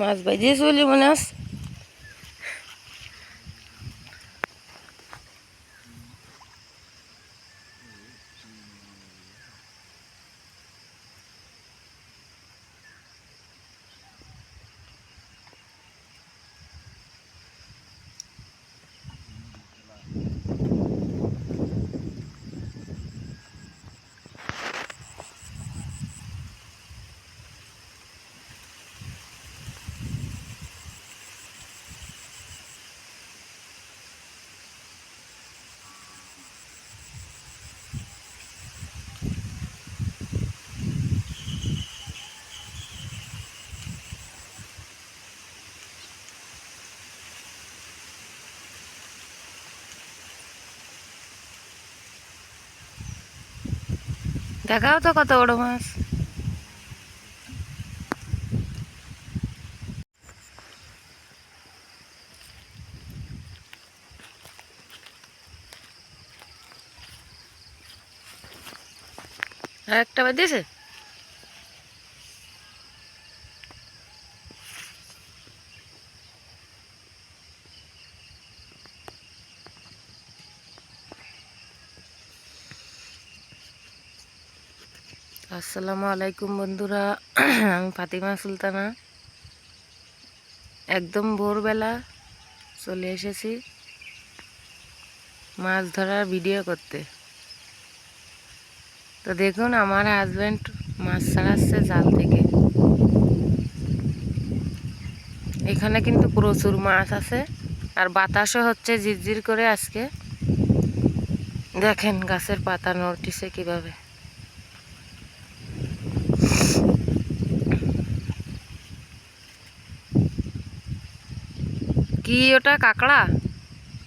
মাছ বাজিয়ে চলি মনে দেখাও তো কত বড় মাছ। আর একটা বাজিয়েছে আসসালামু আলাইকুম বন্ধুরা। আমি ফাতিমা সুলতানা। একদম ভোরবেলা চলে এসেছি মাছ ধরার ভিডিও করতে। তো দেখুন, আমার হাজব্যান্ড মাছ ছাড়াচ্ছে জাল থেকে। এখানে কিন্তু প্রচুর মাছ আছে আর বাতাসও হচ্ছে ঝিরঝির করে আজকে। দেখেন গাছের পাতা নড়টিছে কীভাবে। কি ওটা? কাঁকড়া?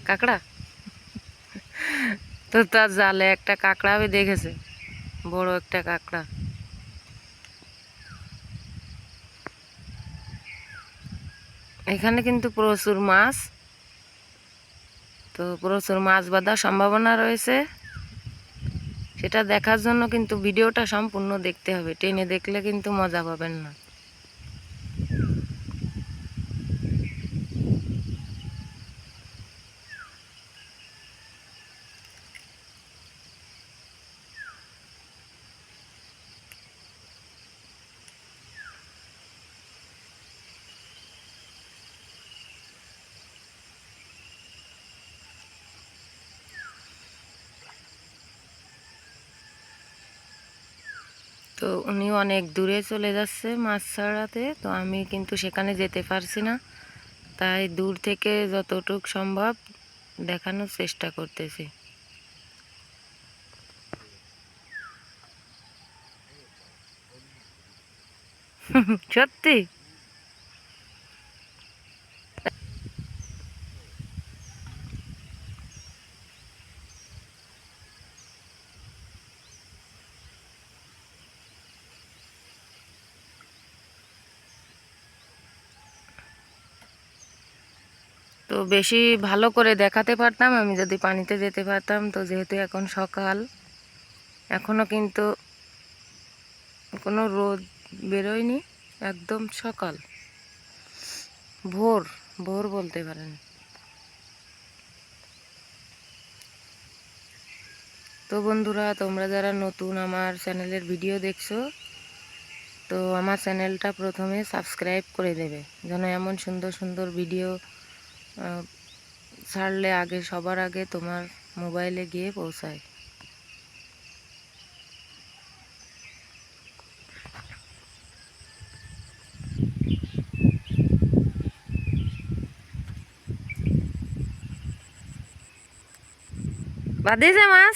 কাঁকড়া? তো তার জালে একটা কাঁকড়া আমি দেখেছে। বড় একটা কাঁকড়া। এখানে কিন্তু প্রচুর মাছ। তো প্রচুর মাছ বাঁধার সম্ভাবনা রয়েছে। সেটা দেখার জন্য কিন্তু ভিডিওটা সম্পূর্ণ দেখতে হবে। টেনে দেখলে কিন্তু মজা পাবেন না। তো উনি অনেক দূরে চলে যাচ্ছে মাছ ছাড়াতে, তো আমি কিন্তু সেখানে যেতে পারছি না। তাই দূর থেকে যতটুক সম্ভব দেখানোর চেষ্টা করতেছি। সত্যি? তো বেশি ভালো করে দেখাতে পারতাম, আমি যদি পানিতে যেতে পারতাম। তো যেহেতু এখন সকাল এখনও কিন্তু কোনো রোদ বেরোয়নি, একদম সকাল। ভোর ভোর বলতে পারেন। তো বন্ধুরা, তোমরা যারা নতুন আমার চ্যানেলের ভিডিও দেখছ, তো আমার চ্যানেলটা প্রথমে সাবস্ক্রাইব করে দেবে, যেন এমন সুন্দর সুন্দর ভিডিও ছাড়লে আগে সবার আগে তোমার মোবাইলে গিয়ে পৌঁছায়। বাদেছে মাছ?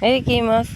এই কি মাছ